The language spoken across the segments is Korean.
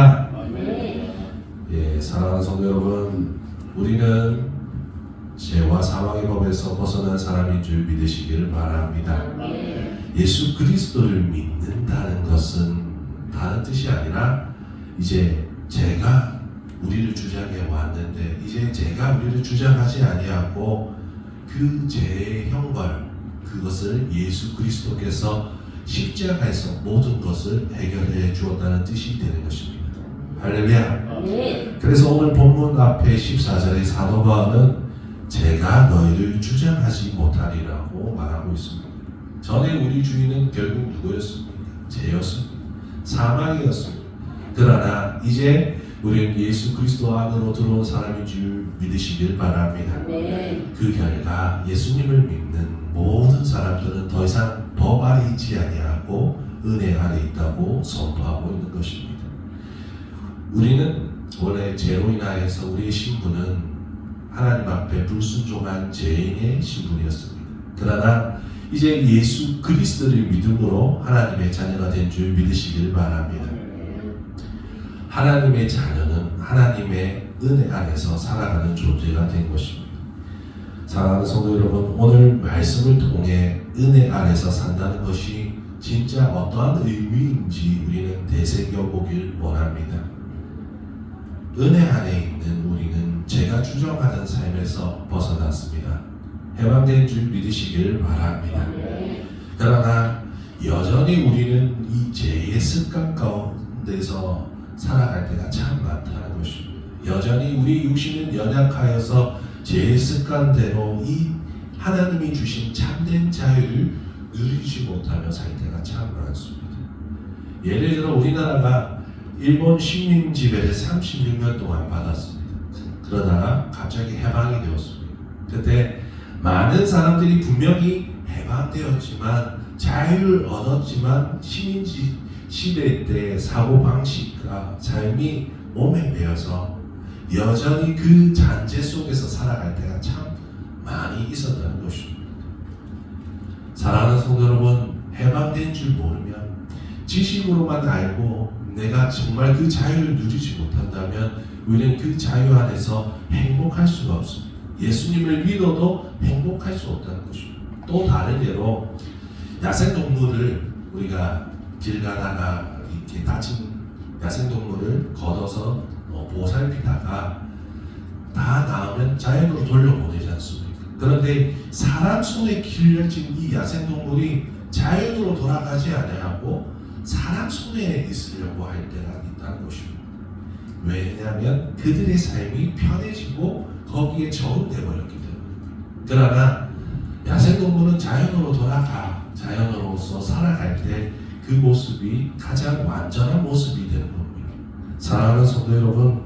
할렐루야. 예, 사랑하는 성도 여러분, 우리는 죄와 사망의 법에서 벗어난 사람인 줄 믿으시기를 바랍니다. 예수 그리스도를 믿는다는 것은 다른 뜻이 아니라 이제 제가 우리를 주장해 왔는데 이제 제가 우리를 주장하지 아니하고 그 죄의 형벌 그것을 예수 그리스도께서 십자가에서 모든 것을 해결해 주었다는 뜻이 되는 것입니다. 할렐루야. 그래서 오늘 본문 앞에 14절의 사도 바울은 제가 너희를 주장하지 못하리라고 말하고 있습니다. 전에 우리 주인은 결국 누구였습니까? 죄였습니다. 사망이었습니다. 그러나 이제 우리는 예수 그리스도 안으로 들어온 사람인 줄 믿으시길 바랍니다. 그 결과 예수님을 믿는 모든 사람들은 더 이상 법 아래 있지 아니하고 은혜 아래 있다고 선포하고 있는 것입니다. 우리는 원래 죄로 인하여서 우리의 신분은 하나님 앞에 불순종한 죄인의 신분이었습니다. 그러나 이제 예수 그리스도를 믿음으로 하나님의 자녀가 된 줄 믿으시길 바랍니다. 하나님의 자녀는 하나님의 은혜 안에서 살아가는 존재가 된 것입니다. 사랑하는 성도 여러분, 오늘 말씀을 통해 은혜 안에서 산다는 것이 진짜 어떠한 의미인지 우리는 되새겨 보길 원합니다. 은혜 안에 있는 우리는 제가 주장하는 삶에서 벗어났습니다. 해방된 줄 믿으시길 바랍니다. 그러나 여전히 우리는 이 죄의 습관 가운데서 살아갈 때가 참 많다는 것입니다. 여전히 우리 육신은 연약하여서 죄의 습관대로 이 하나님이 주신 참된 자유를 누리지 못하며 살 때가 참 많습니다. 예를 들어 우리나라가 일본 식민 지배를 36년 동안 받았습니다. 그러다가 갑자기 해방이 되었습니다. 그때 많은 사람들이 분명히 해방되었지만 자유를 얻었지만 식민지 시대 때 사고 방식과 삶이 몸에 배어서 여전히 그 잔재 속에서 살아갈 때가 참 많이 있었다는 것입니다. 사랑하는 성도 여러분, 해방된 줄 모르면 지식으로만 알고 내가 정말 그 자유를 누리지 못한다면 우리는 그 자유 안에서 행복할 수가 없습니다. 예수님을 믿어도 행복할 수 없다는 것입니다. 또 다른 예로 야생동물을 우리가 길 가다가 이렇게 다친 야생동물을 걷어서 어, 보살피다가 다 나오면 자연으로 돌려보내지 않습니까? 그런데 사람 손에 길려진 이 야생동물이 자연으로 돌아가지 아니하고 사람 손에 있으려고 할 때가 있다는 것입니다. 왜냐하면 그들의 삶이 편해지고 거기에 적응돼 버렸기 때문에. 그러나 야생동물은 자연으로 돌아가 자연으로서 살아갈 때 그 모습이 가장 완전한 모습이 되는 겁니다. 사랑하는 성도 여러분,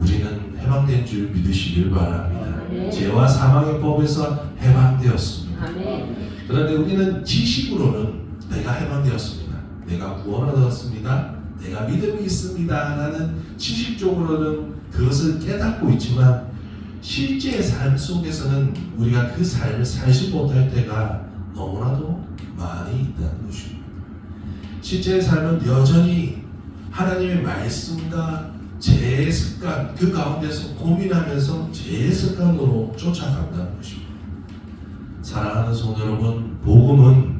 우리는 해방된 줄 믿으시길 바랍니다. 아멘. 죄와 사망의 법에서 해방되었습니다. 아멘. 그런데 우리는 지식으로는 내가 해방되었습니다. 내가 구원을 얻었습니다. 내가 믿음이 있습니다. 라는 지식적으로는 그것을 깨닫고 있지만 실제 삶 속에서는 우리가 그 삶을 살지 못할 때가 너무나도 많이 있다는 것입니다. 실제 삶은 여전히 하나님의 말씀과 제 습관 그 가운데서 고민하면서 제 습관으로 쫓아간다는 것입니다. 사랑하는 성도 여러분, 복음은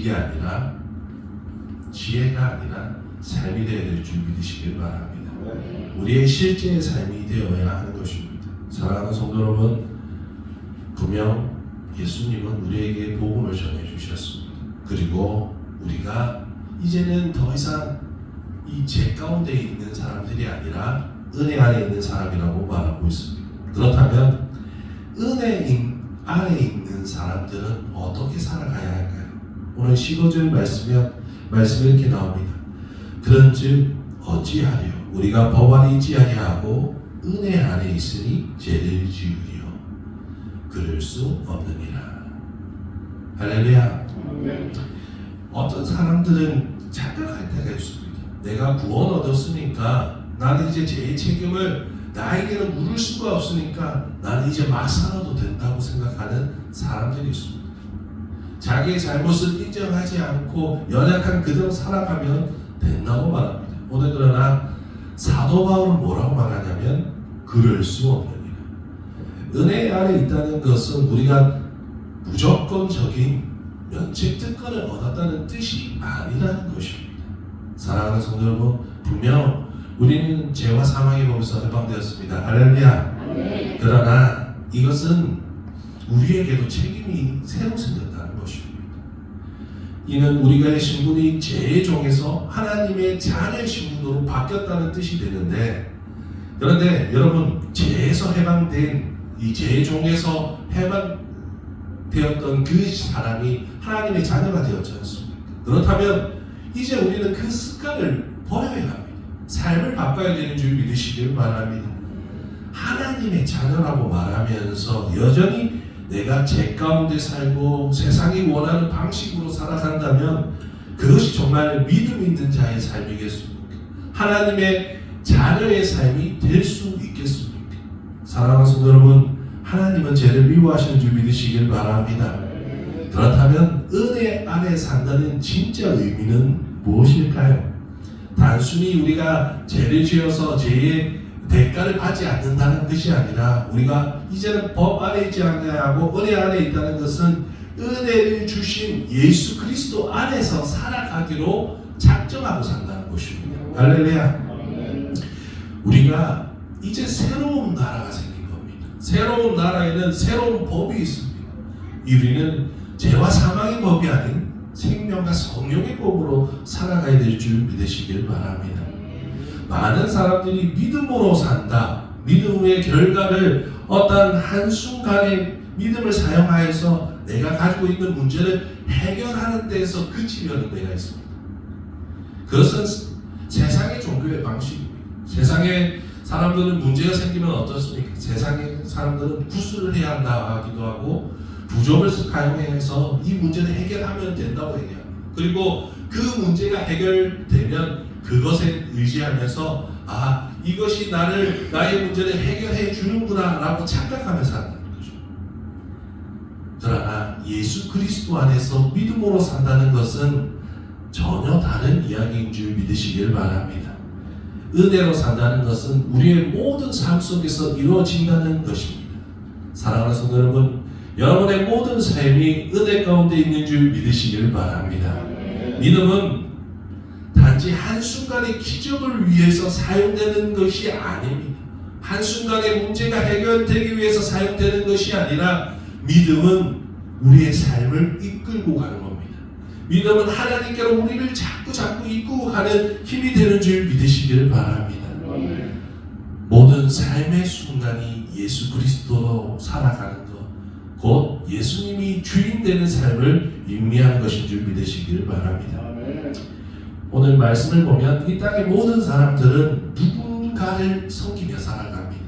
지식이 아니라 지혜가 아니라 삶이 되어야 될 줄 믿으시길 바랍니다. 우리의 실제의 삶이 되어야 하는 것입니다. 사랑하는 성도 여러분, 분명 예수님은 우리에게 복음을 전해 주셨습니다. 그리고 우리가 이제는 더 이상 이 죄 가운데 있는 사람들이 아니라 은혜 안에 있는 사람이라고 말하고 있습니다. 그렇다면 은혜 인- 안에 있는 사람들은 어떻게 살아가야 할까요? 오늘 15절 말씀에 말씀이 이렇게 나옵니다. 그런 즉 어찌하려 우리가 법 안에 있지 아니하고 은혜 안에 있으니 죄를 지으리요 그럴 수 없느니라. 할렐루야. 아멘. 어떤 사람들은 착각할 때가 있습니다. 내가 구원 얻었으니까 나는 이제 제 책임을 나에게는 물을 수가 없으니까 나는 이제 막 살아도 된다고 생각하는 사람들이 있습니다. 자기의 잘못을 인정하지 않고 연약한 그대로 살아가면 된다고 말합니다. 오늘 그러나 사도 바울은 뭐라고 말하냐면 그럴 수 없느니라. 은혜 안에 있다는 것은 우리가 무조건적인 면책 특권을 얻었다는 뜻이 아니라는 것입니다. 사랑하는 성도 여러분, 분명 우리는 죄와 사망의 법에서 해방되었습니다. 할렐루야. 그러나 이것은 우리에게도 책임이 새로 것입니다. 이는 우리가의 신분이 죄의 종에서 하나님의 자녀의 신분으로 바뀌었다는 뜻이 되는데 그런데 여러분 죄에서 해방된 이 죄의 종에서 해방되었던 그 사람이 하나님의 자녀가 되었지 않습니까? 그렇다면 이제 우리는 그 습관을 버려야 합니다. 삶을 바꿔야 되는 줄 믿으시길 바랍니다. 하나님의 자녀라고 말하면서 여전히 내가 죄 가운데 살고 세상이 원하는 방식으로 살아간다면 그것이 정말 믿음 있는 자의 삶이겠습니까? 하나님의 자녀의 삶이 될 수 있겠습니까? 사랑하는 성도 여러분, 하나님은 죄를 미워하시는 줄 믿으시길 바랍니다. 그렇다면 은혜 안에 산다는 진짜 의미는 무엇일까요? 단순히 우리가 죄를 지어서 죄의 대가를 받지 않는다는 것이 아니라 우리가 이제는 법 안에 있지 않냐고 은혜 안에 있다는 것은 은혜를 주신 예수 그리스도 안에서 살아가기로 작정하고 산다는 것입니다. 할렐루야. 우리가 이제 새로운 나라가 생긴 겁니다. 새로운 나라에는 새로운 법이 있습니다. 우리는 죄와 사망의 법이 아닌 생명과 성령의 법으로 살아가야 될 줄 믿으시길 바랍니다. 많은 사람들이 믿음으로 산다. 믿음의 결과를 어떤 한순간의 믿음을 사용하여서 내가 가지고 있는 문제를 해결하는 데서 그치려는 데가 있습니다. 그것은 세상의 종교의 방식입니다. 세상의 사람들은 문제가 생기면 어떻습니까? 세상의 사람들은 구술을 해야 한다 하기도 하고 부족을 사용해서 이 문제를 해결하면 된다고 얘기합니다. 그리고 그 문제가 해결되면 그것에 의지하면서 아 이것이 나를 나의 문제를 해결해 주는구나라고 착각하면서 산다는 거죠. 그러나 예수 그리스도 안에서 믿음으로 산다는 것은 전혀 다른 이야기인 줄 믿으시길 바랍니다. 은혜로 산다는 것은 우리의 모든 삶 속에서 이루어진다는 것입니다. 사랑하는 성도 여러분, 여러분의 모든 삶이 은혜 가운데 있는 줄 믿으시길 바랍니다. 믿음은 단지 한순간의 기적을 위해서 사용되는 것이 아닙니다. 한순간의 문제가 해결되기 위해서 사용되는 것이 아니라 믿음은 우리의 삶을 이끌고 가는 겁니다. 믿음은 하나님께로 우리를 자꾸 자꾸 이끌고 가는 힘이 되는 줄 믿으시기를 바랍니다. 모든 삶의 순간이 예수 그리스도로 살아가는 것, 곧 예수님이 주인 되는 삶을 의미하는 것인 줄 믿으시기를 바랍니다. 오늘 말씀을 보면 이 땅의 모든 사람들은 누군가를 섬기며 살아갑니다.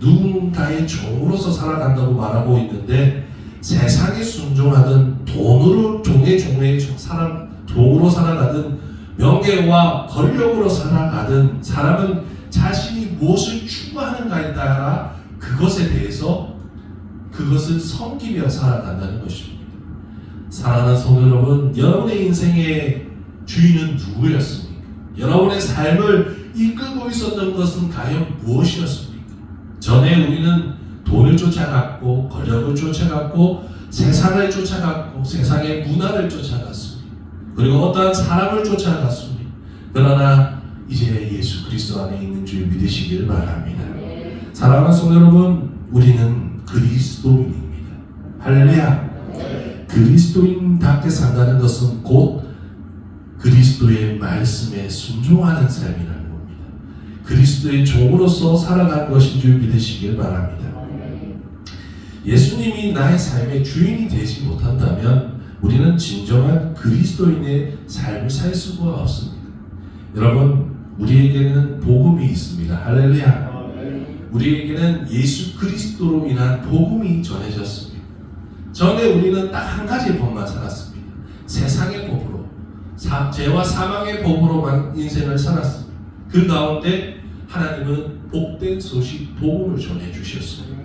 누군가의 종으로서 살아간다고 말하고 있는데 세상에 순종하든 돈으로 종의 종의 사람 종으로 살아가든 명예와 권력으로 살아가든 사람은 자신이 무엇을 추구하는가에 따라 그것에 대해서 그것을 섬기며 살아간다는 것입니다. 사랑하는 성도 여러분, 여러분의 인생의 주인은 누구였습니까? 여러분의 삶을 이끌고 있었던 것은 과연 무엇이었습니까? 전에 우리는 돈을 쫓아갔고 권력을 쫓아갔고 세상을 쫓아갔고 세상의 문화를 쫓아갔습니다. 그리고 어떠한 사람을 쫓아갔습니다. 그러나 이제 예수 그리스도 안에 있는 줄 믿으시길 바랍니다. 사랑하는 성도 여러분, 우리는 그리스도인입니다. 할렐루야. 그리스도인답게 산다는 것은 곧 그리스도의 말씀에 순종하는 삶이라는 겁니다. 그리스도의 종으로서 살아가는 것인 줄 믿으시길 바랍니다. 예수님이 나의 삶의 주인이 되지 못한다면 우리는 진정한 그리스도인의 삶을 살 수가 없습니다. 여러분, 우리에게는 복음이 있습니다. 할렐루야. 우리에게는 예수 그리스도로 인한 복음이 전해졌습니다. 전에 우리는 딱 한 가지 법만 살았습니다. 세상의 법으로, 사, 죄와 사망의 법으로만 인생을 살았습니다. 그 가운데 하나님은 복된 소식, 복음을 전해 주셨습니다.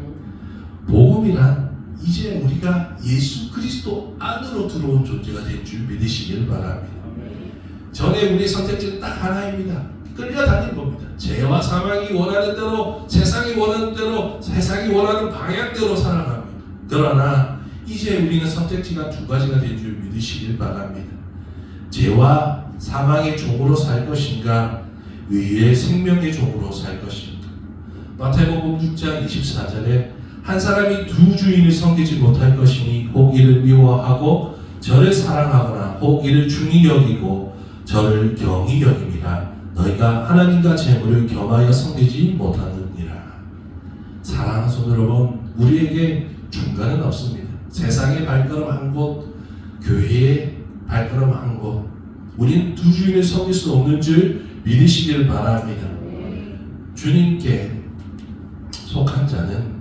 복음이란 이제 우리가 예수 그리스도 안으로 들어온 존재가 된 줄 믿으시길 바랍니다. 전에 우리 선택지는 딱 하나입니다. 끌려다닌 겁니다. 죄와 사망이 원하는 대로 세상이 원하는 대로 세상이 원하는 방향대로 살아갑니다. 그러나 이제 우리는 선택지가 두 가지가 된 줄 믿으시길 바랍니다. 죄와 사망의 종으로 살 것인가? 의의 생명의 종으로 살 것인가? 마태복음 6장 24절에 한 사람이 두 주인을 섬기지 못할 것이니 혹 이를 미워하고 저를 사랑하거나 혹 이를 중히 여기고 저를 경히 여김이라 너희가 하나님과 재물을 겸하여 섬기지 못하느니라. 사랑하는 성도 여러분 우리에게 중간은 없습니다. 세상에 발걸음 한 곳 교회에 발걸음 한곳 우리는 두 주인을 섬길 수 없는 줄 믿으시길 바랍니다 주님께 속한 자는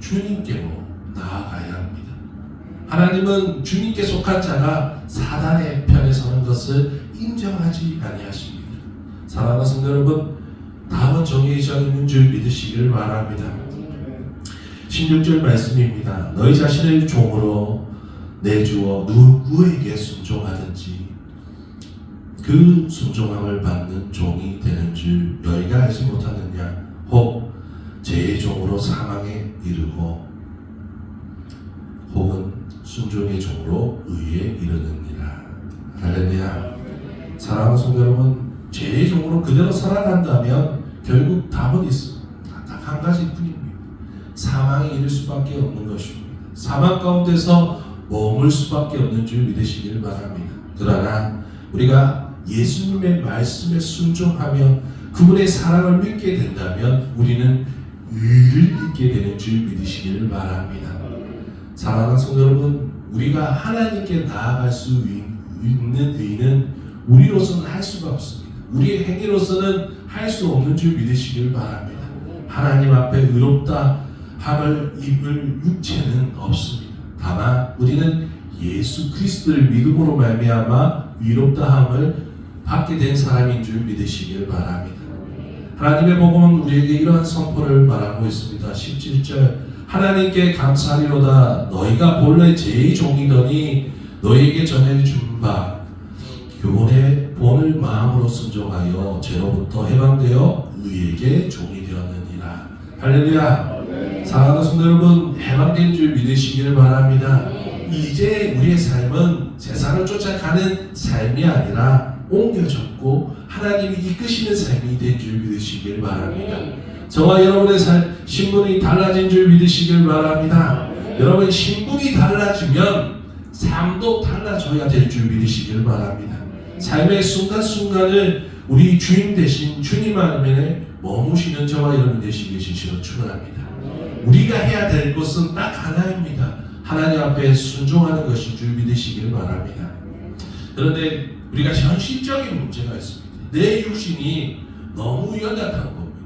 주님께로 나아가야 합니다. 하나님은 주님께 속한 자가 사단의 편에 서는 것을 인정하지 아니하십니다. 사랑하는 성도 여러분, 다음은 정해져 있는 줄 믿으시길 바랍니다. 16절 말씀입니다. 너희 자신을 종으로 내주어 누구에게 순종하든지 그 순종함을 받는 종이 되는 줄 너희가 알지 못하느냐? 혹 죄의 종으로 사망에 이르고 혹은 순종의 종으로 의에 이르느니라. 할렐루야. 사랑하는 성도 여러분 죄의 종으로 그대로 살아간다면 결국 답은 있습니다 딱 한 가지 뿐입니다. 사망에 이를 수밖에 없는 것입니다. 사망 가운데서 머물 수밖에 없는 줄 믿으시길 바랍니다 그러나 우리가 예수님의 말씀에 순종하며 그분의 사랑을 믿게 된다면 우리는 의를 믿게 되는 줄 믿으시기를 바랍니다. 사랑하는 성도 여러분, 우리가 하나님께 나아갈 수 있는 의는 우리로서는 할 수가 없습니다. 우리의 행위로서는 할 수 없는 줄 믿으시길 바랍니다. 하나님 앞에 의롭다 함을 입을 육체는 없습니다. 다만 우리는 예수 그리스도를 믿음으로 말미암아 위롭다함을 받게 된 사람인 줄 믿으시길 바랍니다. 하나님의 복음은 우리에게 이러한 선포를 말하고 있습니다. 17절 하나님께 감사하리로다 너희가 본래 제 종이더니 너희에게 전해 준 바 교훈의 본을 마음으로 순종하여 죄로부터 해방되어 의에게 종이 되었느니라 할렐루야 사랑하는 성도 여러분 해방된 줄 믿으시기를 바랍니다 이제 우리의 삶은 세상을 쫓아가는 삶이 아니라 옮겨졌고 하나님이 이끄시는 삶이 된 줄 믿으시길 바랍니다. 저와 여러분의 삶, 신분이 달라진 줄 믿으시길 바랍니다. 여러분 신분이 달라지면 삶도 달라져야 될 줄 믿으시길 바랍니다. 삶의 순간순간을 우리 주인 대신 주님 안에 머무시는 저와 여러분 되시기 진심으로 축원합니다. 우리가 해야 될 것은 딱 하나입니다. 하나님 앞에 순종하는 것인 줄 믿으시길 바랍니다. 그런데 우리가 현실적인 문제가 있습니다. 내 육신이 너무 연약한 겁니다.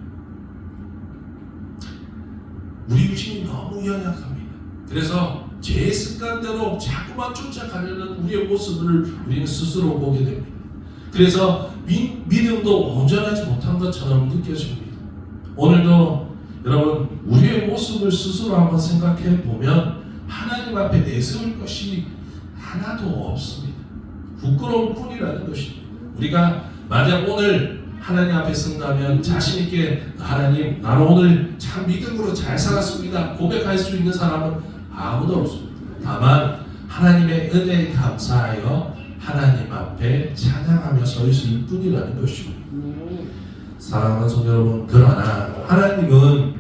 우리 육신이 너무 연약합니다. 그래서 제 습관대로 자꾸만 쫓아가려는 우리의 모습을 우리는 스스로 보게 됩니다. 그래서 미, 믿음도 온전하지 못한 것처럼 느껴집니다. 오늘도 여러분 우리의 모습을 스스로 한번 생각해 보면 하나님 앞에 내세울 것이 하나도 없습니다. 부끄러울 뿐이라는 것입니다. 우리가 만약 오늘 하나님 앞에 쓴다면 자신 있게 하나님 나는 오늘 참 믿음으로 잘 살았습니다. 고백할 수 있는 사람은 아무도 없습니다. 다만 하나님의 은혜에 감사하여 하나님 앞에 찬양하며 서 있을 뿐이라는 것입니다. 사랑하는 성도 여러분, 그러나 하나님은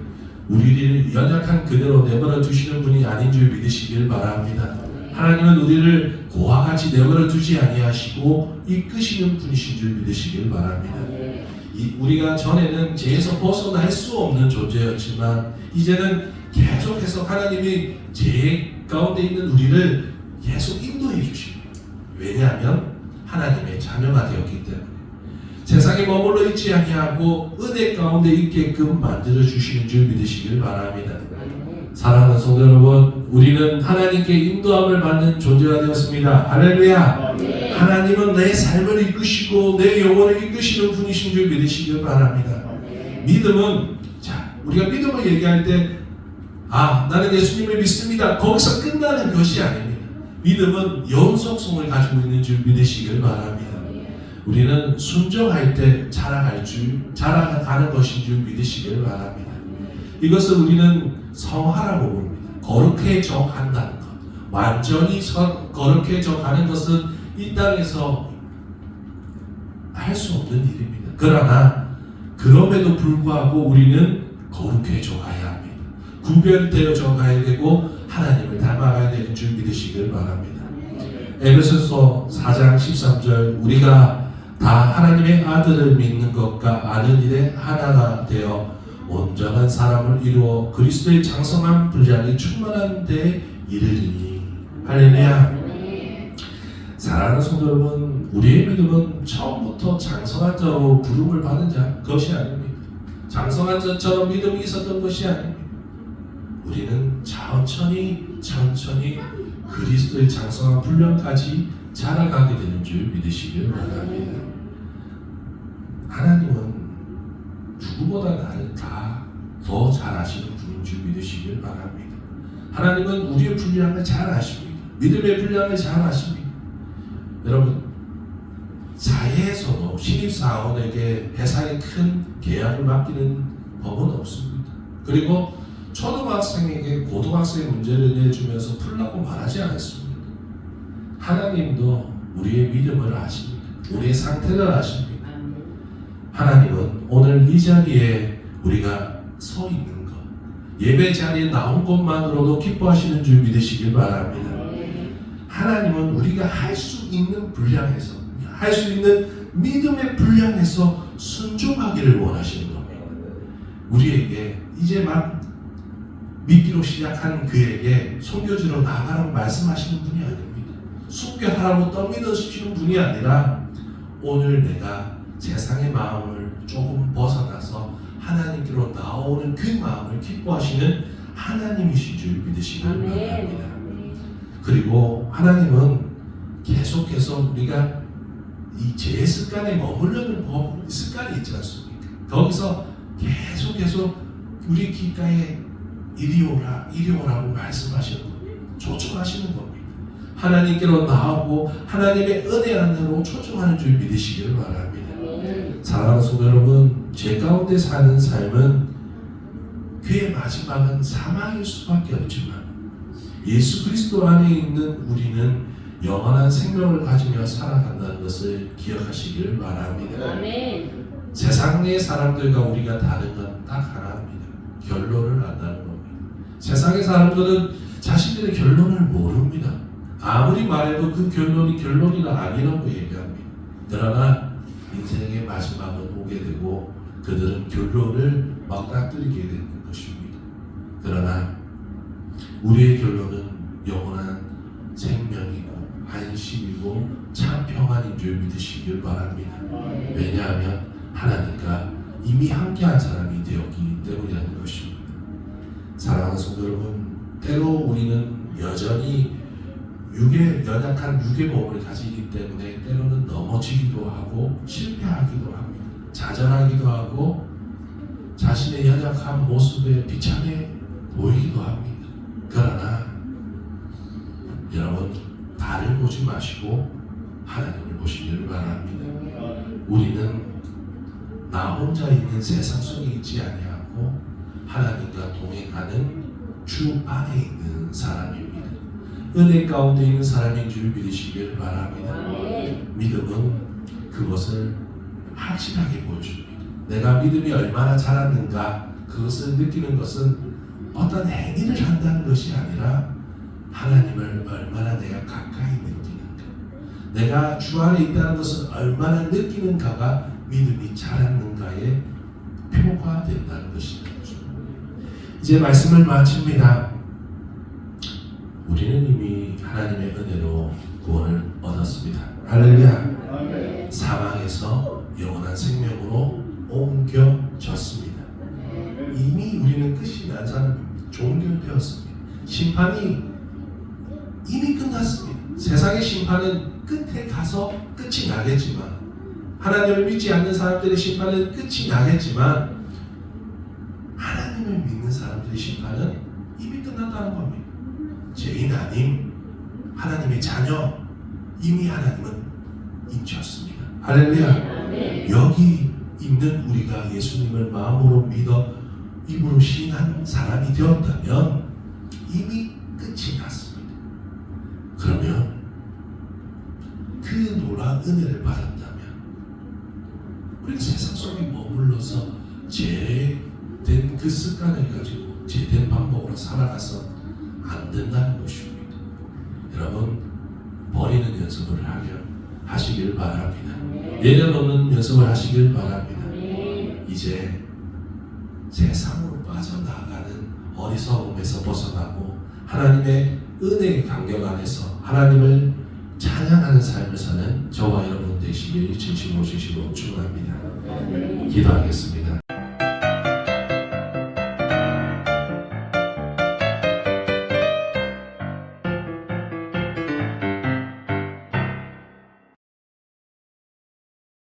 우리를 연약한 그대로 내버려 두시는 분이 아닌 줄 믿으시길 바랍니다. 하나님은 우리를 고와 같이 내버려 두지 아니하시고 이끄시는 분이신 줄 믿으시길 바랍니다. 이, 우리가 전에는 죄에서 벗어날 수 없는 존재였지만 이제는 계속해서 하나님이 죄 가운데 있는 우리를 계속 인도해 주십니다. 왜냐하면 하나님의 자녀가 되었기 때문에 세상에 머물러 있지 아니하고 은혜 가운데 있게끔 만들어 주시는 줄 믿으시길 바랍니다. 사랑하는 성도 여러분, 우리는 하나님께 인도함을 받는 존재가 되었습니다. 할렐루야. 하나님은 내 삶을 이끄시고 내 영혼을 이끄시는 분이신 줄 믿으시길 바랍니다. 믿음은 자 우리가 믿음을 얘기할 때 아, 나는 예수님을 믿습니다. 거기서 끝나는 것이 아닙니다. 믿음은 영속성을 가지고 있는 줄 믿으시길 바랍니다. 우리는 순종할 때 자라갈 줄, 자라가는 것인 줄 믿으시기를 바랍니다. 이것을 우리는 성화라고 부릅니다. 거룩해져 간다는 것. 완전히 선, 거룩해져 가는 것은 이 땅에서 할 수 없는 일입니다. 그러나 그럼에도 불구하고 우리는 거룩해져 가야 합니다. 구별되어져 가야 되고 하나님을 닮아가야 되는 줄 믿으시길 바랍니다. 에베소서 4장 13절 우리가 다 하나님의 아들을 믿는 것과 아는 일에 하나가 되어 온전한 사람을 이루어 그리스도의 장성한 분량이 충만한 데에 이르리니. 할렐루야. 사랑하는 성도 여러분 우리의 믿음은 처음부터 장성한 자로 부름을 받은 자 것이 아닙니다. 장성한 자처럼 믿음이 있었던 것이 아닙니다. 우리는 천천히 천천히 그리스도의 장성한 분량까지 자라가게 되는 줄 믿으시길 바랍니다 하나님은 누구보다 나를 다 더 잘 아시는 분인 줄 믿으시길 바랍니다. 하나님은 우리의 분량을 잘 아십니다. 믿음의 분량을 잘 아십니다. 여러분 사회에서도 신입사원에게 회사의 큰 계약을 맡기는 법은 없습니다. 그리고 초등학생에게 고등학생 문제를 내주면서 풀라고 말하지 않았습니다. 하나님도 우리의 믿음을 아십니다. 우리의 상태를 아십니다. 아멘. 하나님은 오늘 이 자리에 우리가 서 있는 것, 예배 자리에 나온 것만으로도 기뻐하시는 줄 믿으시길 바랍니다. 아멘. 하나님은 우리가 할 수 있는 분량에서, 할 수 있는 믿음의 분량에서 순종하기를 원하시는 겁니다. 우리에게 이제 막 믿기로 시작한 그에게 손교주로 나가라고 말씀하시는 분이 아닙니다. 순교하라고 떠밀어주시는 분이 아니라 오늘 내가 세상의 마음을 조금 벗어나서 하나님께로 나오는 그 마음을 기뻐하시는 하나님이신 줄 믿으시길. 바랍니다. 그리고 하나님은 계속해서 우리가 이 죄 습관에 법, 습관이 있지 않습니까? 거기서 계속해서 우리 귓가에 이리 오라, 이리 오라고 말씀하시는 겁니다. 초청하시는 겁니다. 하나님께로 나오고 하나님의 은혜 안으로 초청하는 줄 믿으시길 바랍니다. 사랑하는 성도 여러분, 죄 가운데 사는 삶은 그의 마지막은 사망일 수밖에 없지만 예수 그리스도 안에 있는 우리는 영원한 생명을 가지며 살아간다는 것을 기억하시기를 바랍니다. 아멘. 세상의 사람들과 우리가 다른 건 딱 하나입니다. 결론을 안다는 겁니다. 세상의 사람들은 자신들의 결론을 모릅니다. 아무리 말해도 그 결론이 결론이라 아니라고 얘기합니다. 그러나 인생의 마지막은 오게 되고 그들은 결론을 막다뜨리게 되는 것입니다. 그러나 우리의 결론은 영원한 생명이고 안식이고 참 평안인 줄 믿으시길 바랍니다. 왜냐하면 하나님과 이미 함께한 사람이 되었기 때문이라는 것입니다. 사랑하는 성도 여러분, 때로 우리는 여전히 육의 연약한 육의 몸을 가지기 때문에 때로는 넘어지기도 하고 실패하기도 합니다. 좌절하기도 하고 자신의 연약한 모습에 비참해 보이기도 합니다. 그러나 여러분 나를 보지 마시고 하나님을 보시기를 바랍니다. 우리는 나 혼자 있는 세상 속에 있지 아니하고 하나님과 동행하는 주 안에 있는 사람입니다. 은혜 가운데 있는 사람인 줄 믿으시길 바랍니다. 아멘. 믿음은 그것을 확실하게 보여줍니다. 내가 믿음이 얼마나 자랐는가 그것을 느끼는 것은 어떤 행위를 한다는 것이 아니라 하나님을 얼마나 내가 가까이 느끼는가 내가 주 안에 있다는 것을 얼마나 느끼는가가 믿음이 자랐는가의 표가 된다는 것입니다. 이제 말씀을 마칩니다. 우리는 이미 하나님의 은혜로 구원을 얻었습니다. 할렐루야. 사망에서 영원한 생명으로 옮겨졌습니다. 이미 우리는 끝이 난 사람입니다. 종결되었습니다. 심판이 이미 끝났습니다. 세상의 심판은 끝에 가서 끝이 나겠지만 하나님을 믿지 않는 사람들의 심판은 끝이 나겠지만 하나님을 믿는 사람들의 심판은 이미 끝났다는 겁니다. 죄인 아님 하나님의 자녀 이미 하나님은 인쳤습니다. 할렐루야. 여기 있는 우리가 예수님을 마음으로 믿어 입으로 신한 사람이 되었다면 이미 끝이 났습니다. 그러면 그 놀라운 은혜를 받았다면 우리가 세상 속에 머물러서 죄된 그 습관을 가지고 죄된 방법으로 살아가서 안 된다는 것입니다. 여러분 버리는 연습을 하려 하시길 바랍니다. 내려놓는 연습을 하시길 바랍니다. 이제 세상으로 빠져나가는 어리석음에서 벗어나고 하나님의 은혜의 강경 안에서 하나님을 찬양하는 삶을 사는 저와 여러분 되시길 진심으로 주시고 축원합니다. 기도하겠습니다.